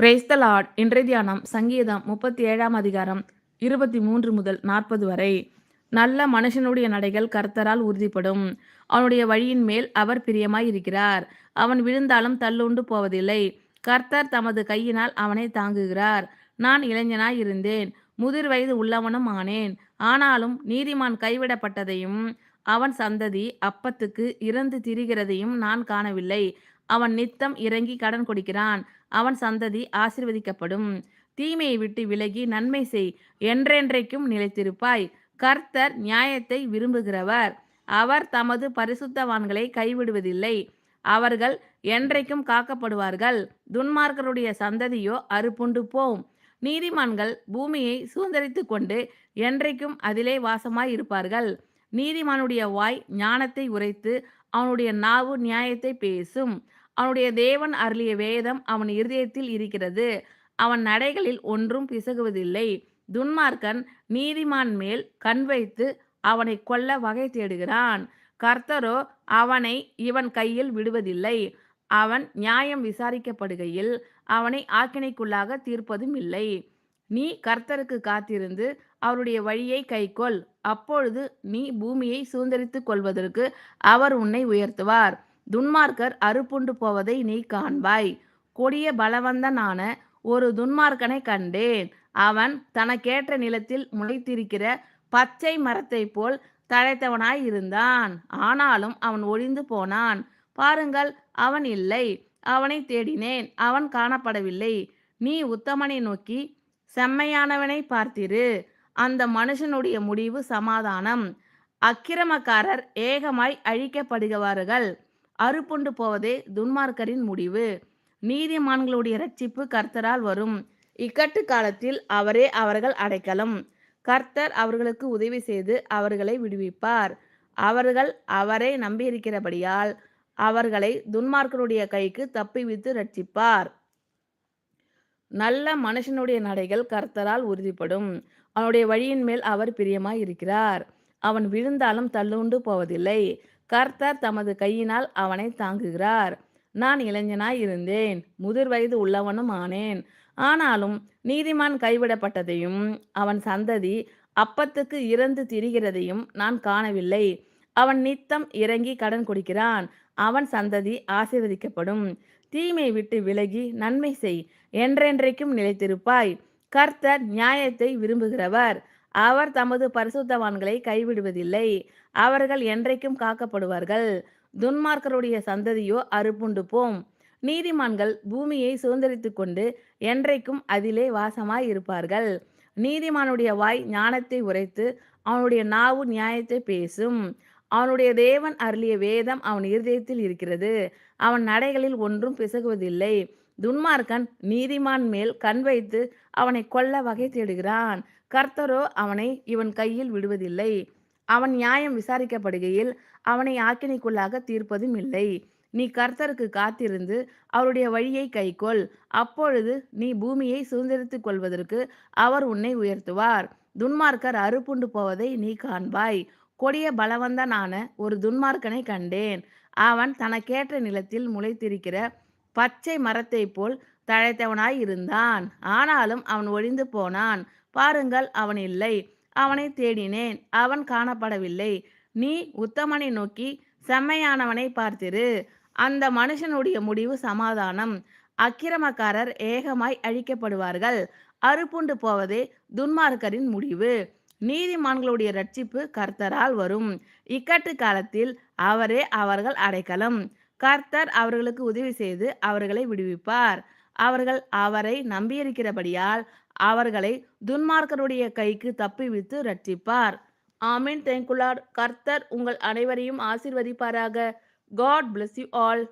Praise the Lord இன்றைய தியானம் சங்கீதம் முப்பத்தி ஏழாம் அதிகாரம் இருபத்தி மூன்று முதல் நாற்பது வரை. நல்ல மனுஷனுடைய நடைகள் கர்த்தரால் உறுதிப்படும். அவனுடைய வழியின் மேல் அவர் பிரியமாய் இருக்கிறார் அவன் விழுந்தாலும் தள்ளுண்டு போவதில்லை. கர்த்தர் தமது கையினால் அவனை தாங்குகிறார். நான் இளைஞனாய் இருந்தேன் முதிர் வயது உள்ளவனும் ஆனேன். ஆனாலும் நீதிமான் கைவிடப்பட்டதையும் அவன் சந்ததி அப்பத்துக்கு இறந்து திரிகிறதையும் நான் காணவில்லை. அவன் நித்தம் இறங்கி கடன் கொடுக்கிறான். அவன் சந்ததி ஆசிர்வதிக்கப்படும். தீமையை விட்டு விலகி நன்மை செய். என்றென்றைக்கும் நிலைத்திருப்பாய். கர்த்தர் நியாயத்தை விரும்புகிறவர். அவர் தமது பரிசுத்தவான்களை கைவிடுவதில்லை. அவர்கள் என்றைக்கும் காக்கப்படுவார்கள். துன்மார்க்கருடைய சந்ததியோ அறுப்புண்டு போம். நீதிமான்கள் பூமியை சுதந்திரித்து கொண்டு என்றைக்கும் அதிலே வாசமாய் இருப்பார்கள் நீதிமானுடைய வாய் ஞானத்தை உரைத்து அவனுடைய நாவு நியாயத்தை பேசும். அவனுடைய தேவன் அருளிய வேதம் அவன் இருதயத்தில் இருக்கிறது. அவன் நடைகளில் ஒன்றும் பிசகுவதில்லை. துன்மார்க்கன் நீதிமான் மேல் கண் வைத்து அவனை கொல்ல வகை தேடுகிறான். கர்த்தரோ அவனை இவன் கையில் விடுவதில்லை. அவன் நியாயம் விசாரிக்கப்படுகையில் அவனை ஆக்கினைக்குள்ளாக தீர்ப்பதும் இல்லை. நீ கர்த்தருக்கு காத்திருந்து அவருடைய வழியை கைக்கொள். அப்பொழுது நீ பூமியை சுதந்திரித்துக் கொள்வதற்கு அவர் உன்னை உயர்த்துவார். துன்மார்க்கர் அறுப்புண்டு போவதை நீ காண்பாய். கொடிய பலவந்தனான ஒரு துன்மார்க்கனை கண்டேன். அவன் தனக்கேற்ற நிலத்தில் முளைத்திருக்கிற பச்சை மரத்தை போல் தழைத்தவனாய் இருந்தான். ஆனாலும் அவன் ஒழிந்து போனான். பாருங்கள் அவன் இல்லை. அவனை தேடினேன். அவன் காணப்படவில்லை. நீ உத்தமனை நோக்கி செம்மையானவனை பார்த்திரு. அந்த மனுஷனுடைய முடிவு சமாதானம். அக்கிரமக்காரர் ஏகமாய் அழிக்கப்படுகிறார்கள் அறுப்புண்டு போவதே துன்மார்க்கரின் முடிவு. நீதிமான்களுடைய ரட்சிப்பு கர்த்தரால் வரும். இக்கட்டு காலத்தில் அவரே அவர்கள் அடைக்கலம். கர்த்தர் அவர்களுக்கு உதவி செய்து அவர்களை விடுவிப்பார். அவர்கள் அவரை நம்பியிருக்கிறபடியால் அவர்களை துன்மார்க்கருடைய கைக்கு தப்பிவித்து ரட்சிப்பார். நல்ல மனுஷனுடைய நடைகள் கர்த்தரால் உறுதிப்படும். அவனுடைய வழியின் மேல் அவர் பிரியமாய் இருக்கிறார் அவன் விழுந்தாலும் தள்ளுண்டு போவதில்லை. கர்த்தர் தமது கையினால் அவனை தாங்குகிறார். நான் இளைஞனாய் இருந்தேன் முதிர் வயது உள்ளவனும் ஆனேன். ஆனாலும் நீதிமான் கைவிடப்பட்டதையும் அவன் சந்ததி அப்பத்துக்கு இறந்து திரிகிறதையும் நான் காணவில்லை. அவன் நித்தம் இறங்கி கடன் கொடுக்கிறான். அவன் சந்ததி ஆசீர்வதிக்கப்படும். தீமை விட்டு விலகி நன்மை செய். என்றென்றைக்கும் நிலைத்திருப்பாய். கர்த்தர் நியாயத்தை விரும்புகிறவர். அவர் தமது பரிசுத்தவான்களை கைவிடுவதில்லை. அவர்கள் என்றைக்கும் காக்கப்படுவார்கள். துன்மார்க்கருடைய சந்ததியோ அறுப்புண்டு போம். நீதிமான்கள் பூமியை சுதந்திரித்து கொண்டு என்றைக்கும் அதிலே வாசமாய் இருப்பார்கள். நீதிமானுடைய வாய் ஞானத்தை உரைத்து அவனுடைய நாவு நியாயத்தை பேசும். அவனுடைய தேவன் அருளிய வேதம் அவன் இருதயத்தில் இருக்கிறது. அவன் நடைகளில் ஒன்றும் பிசகுவதில்லை. துன்மார்க்கன் நீதிமான் மேல் கண் வைத்து அவனை கொல்ல வகை தேடுகிறான். கர்த்தரோ அவனை இவன் கையில் விடுவதில்லை. அவன் நியாயம் விசாரிக்கப்படுகையில் அவனை ஆக்கினைக்குள்ளாக தீர்ப்பதும் இல்லை. நீ கர்த்தருக்கு காத்திருந்து அவருடைய வழியை கைக்கொள். அப்பொழுது நீ பூமியை சுதந்திரித்துக் கொள்வதற்கு அவர் உன்னை உயர்த்துவார். துன்மார்க்கர் அறுப்புண்டு போவதை நீ காண்பாய். கொடிய பலவந்தனான ஒரு துன்மார்க்கனை கண்டேன். அவன் தனக்கேற்ற நிலத்தில் முளைத்திருக்கிற பச்சை மரத்தை போல் தழைத்தவனாய் இருந்தான். ஆனாலும் அவன் ஒழிந்து போனான். பாருங்கள் அவன் இல்லை. அவனை தேடினேன். அவன் காணப்படவில்லை. நீ உத்தமனை நோக்கி செம்மையானவனை பார்த்திரு. அந்த மனுஷனுடைய முடிவு சமாதானம். அக்கிரமக்காரர் ஏகமாய் அழிக்கப்படுவார்கள். அறுப்புண்டு போவதே துன்மார்க்கரின் முடிவு. நீதிமான்களுடைய ரட்சிப்பு கர்த்தரால் வரும். இக்கட்டு காலத்தில் அவரே அவர்கள் அடைக்கலம். கர்த்தர் அவர்களுக்கு உதவி செய்து அவர்களை விடுவிப்பார். அவர்கள் அவரை நம்பியிருக்கிறபடியால் அவர்களை துன்மார்க்கருடைய கைக்கு தப்பிவித்து ரட்சிப்பார் ஆமீன். தேங்குலார் கர்த்தர் உங்கள் அனைவரையும் ஆசிர்வதிப்பாராக. God bless you all